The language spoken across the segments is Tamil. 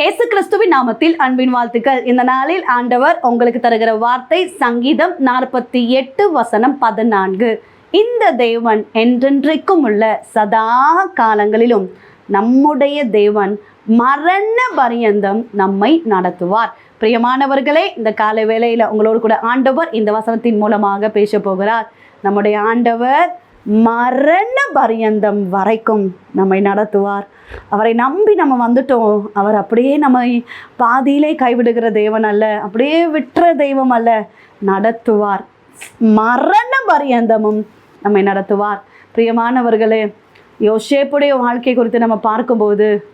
இயேசு கிறிஸ்துவின் நாமத்தில் அன்பின் வாழ்த்துக்கள். இந்த நாளில் ஆண்டவர் உங்களுக்கு தருகிற வார்த்தை சங்கீதம் நாற்பத்தி எட்டு வசனம் பதினான்கு. இந்த தேவன் என்றென்றைக்கும் உள்ள சதா காலங்களிலும் நம்முடைய தேவன் மரண பரியந்தம் நம்மை நடத்துவார். பிரியமானவர்களே இந்த காலை வேளையில் உங்களோடு கூட ஆண்டவர் இந்த வசனத்தின் மூலமாக பேச போகிறார். நம்முடைய ஆண்டவர் மரண பரியந்தம் வரைக்கும் நம்மை நடத்துவார். அவரை நம்பி நம்ம வந்துட்டோம். அவர் அப்படியே நம்மை பாதியிலே கைவிடுகிற தெய்வம் அல்ல. அப்படியே விட்டுற தெய்வம் அல்ல. நடத்துவார். மரண பரியந்தமும் நம்மை நடத்துவார். பிரியமானவர்களே யோசேப்புடைய வாழ்க்கை குறித்து நம்ம பார்க்கும்போது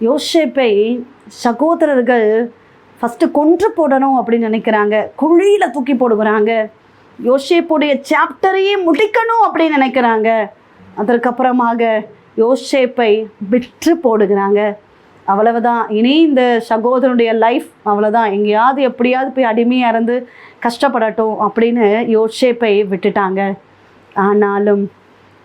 யோசேப்பை சகோதரர்கள் ஃபஸ்ட்டு கொன்று போடணும் அப்படின்னு நினைக்கிறாங்க. குழியில் தூக்கி போடுகிறாங்க. யோசேப்புடைய சாப்டரையே முடிக்கணும் அப்படின்னு நினைக்கிறாங்க. அதற்கப்புறமாக யோசேப்பை விற்று போடுகிறாங்க. அவ்வளவுதான். இனி இந்த சகோதரனுடைய லைஃப் அவ்வளோதான் எங்கேயாவது எப்படியாவது போய் அடிமையாக இருந்து கஷ்டப்படட்டும் அப்படின்னு யோசேப்பை விட்டுட்டாங்க. ஆனாலும்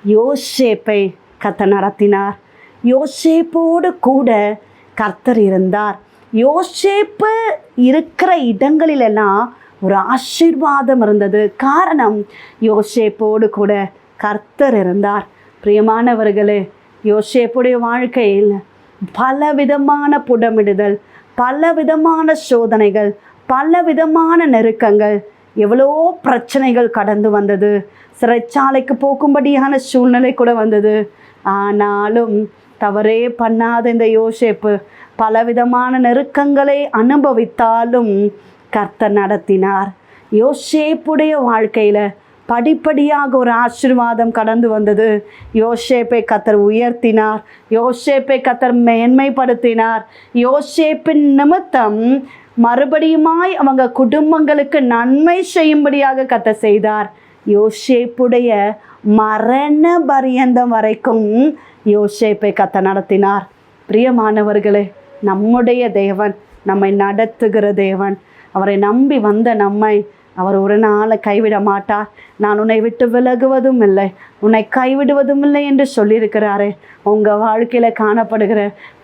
யோசேப்பை கத்த நடத்தினார். யோசேப்போடு கூட கர்த்தர் இருந்தார். யோசேப்பு இருக்கிற இடங்களிலெல்லாம் ஒரு ஆசீர்வாதம் இருந்தது. காரணம் யோசேப்போடு கூட கர்த்தர் இருந்தார். பிரியமானவர்களே யோசேப்புடைய வாழ்க்கையில் பல விதமான புடமிடுதல் பல விதமான சோதனைகள் பல விதமான நெருக்கங்கள் எவ்வளோ பிரச்சனைகள் கடந்து வந்தது. சிறைச்சாலைக்கு போக்கும்படியான சூழ்நிலை கூட வந்தது. ஆனாலும் தவறே பண்ணாத இந்த யோசேப்பு பலவிதமான நெருக்கங்களை அனுபவித்தாலும் கர்த்தர் நடத்தினார். யோசேப்புடைய வாழ்க்கையில் படிப்படியாக ஒரு ஆசீர்வாதம் கடந்து வந்தது. யோசேப்பை கத்தர் உயர்த்தினார். யோசேப்பை கத்தர் மேன்மைப்படுத்தினார். யோசேப்பின் நிமித்தம் மறுபடியுமாய் அவங்க குடும்பங்களுக்கு நன்மை செய்யும்படியாக கத்த செய்தார். யோசேப்புடைய மரண பரியந்தம் வரைக்கும் யோசேப்பை கத்த நடத்தினார். பிரியமானவர்களே நம்முடைய தேவன் நம்மை நடத்துகிற தேவன். அவரை நம்பி வந்த நம்மை அவர் ஒரு நாளை கைவிட மாட்டார் நான் உன்னை விட்டு விலகுவதும் இல்லை. உன்னை கைவிடுவதும் இல்லை என்று சொல்லியிருக்கிறாரே. உங்கள் வாழ்க்கையில் காணப்படுகிற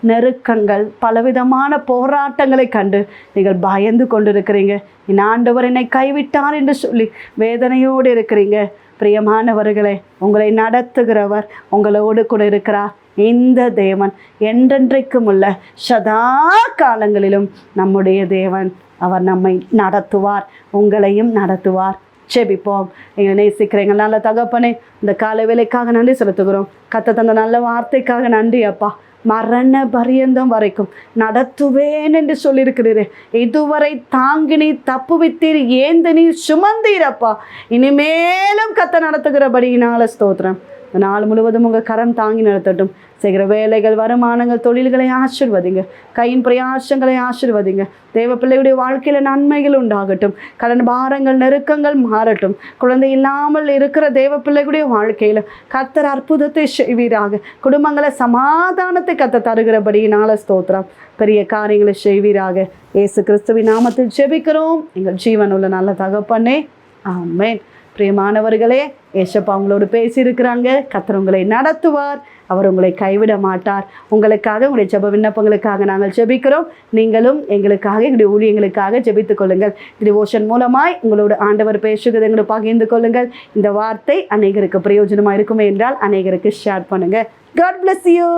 நெருக்கங்கள் பலவிதமான போராட்டங்களை கண்டு நீங்கள் பயந்து கொண்டிருக்கிறீங்க. என் ஆண்டவர் என்னை கைவிட்டார் என்று சொல்லி வேதனையோடு இருக்கிறீங்க. பிரியமானவர்களே உங்களை நடத்துகிறவர் உங்களோடு கூட இருக்கிறார். இந்த தேவன் என்றென்றைக்கும் உள்ள சதா காலங்களிலும் நம்முடைய தேவன். அவர் நம்மை நடத்துவார் உங்களையும் நடத்துவார். செபிப்போம் எங்களை நேசிக்கிற எங்கள் நல்ல தகப்பனே இந்த காலை வேலைக்காக நன்றி செலுத்துகிறோம். கத்த தந்த நல்ல வார்த்தைக்காக நன்றி அப்பா. மரண பரியந்தம் வரைக்கும் நடத்துவேன் என்று சொல்லியிருக்கிறீரே. இதுவரை தாங்கி நீ தப்புவித்தீர் ஏந்து நீ சுமந்தீரப்பா இனிமேலும் கத்த நடத்துகிறபடியினால ஸ்தோத்திரம். இந்த நாள் முழுவதும் உங்கள் கரம் தாங்கி நடத்தட்டும் செய்கிற வேலைகள் வருமானங்கள் தொழில்களை ஆசிர்வதிங்க. கையின் பிரயாசங்களை ஆசிர்வதிங்க. தேவ பிள்ளையுடைய வாழ்க்கையில் நன்மைகள் உண்டாகட்டும். கடன் பாரங்கள் நெருக்கங்கள் மாறட்டும். குழந்தை இல்லாமல் இருக்கிற தேவ பிள்ளைகளுடைய வாழ்க்கையில் கத்தர் அற்புதத்தை செய்வீராக. குடும்பங்களை சமாதானத்தை கத்த தருகிறபடியினால ஸ்தோத்திரம். பெரிய காரியங்களை செய்வீராக. இயேசு கிறிஸ்துவின் நாமத்தில் ஜெபிக்கிறோம். எங்கள் ஜீவன் உள்ள நல்ல தகப்பனே. ஆமேன். பிரியமானவர்களே ஏசப்பா உங்களோடு பேசியிருக்கிறாங்க. கத்தர் உங்களை நடத்துவார். அவர் உங்களை கைவிட மாட்டார். உங்களுக்காக உங்களுடைய ஜெப விண்ணப்பங்களுக்காக நாங்கள் ஜெபிக்கிறோம். நீங்களும் எங்களுக்காக எங்களுடைய ஊழியங்களுக்காக ஜெபித்துக் கொள்ளுங்கள். டிவோஷன் மூலமாய் உங்களோட ஆண்டவர் பேசுகிறது எங்களை பகிர்ந்து கொள்ளுங்கள். இந்த வார்த்தை அநேகருக்கு பிரயோஜனமாக இருக்குமே என்றால் அநேகருக்கு ஷேர் பண்ணுங்கள் காட் பிளஸ் யூ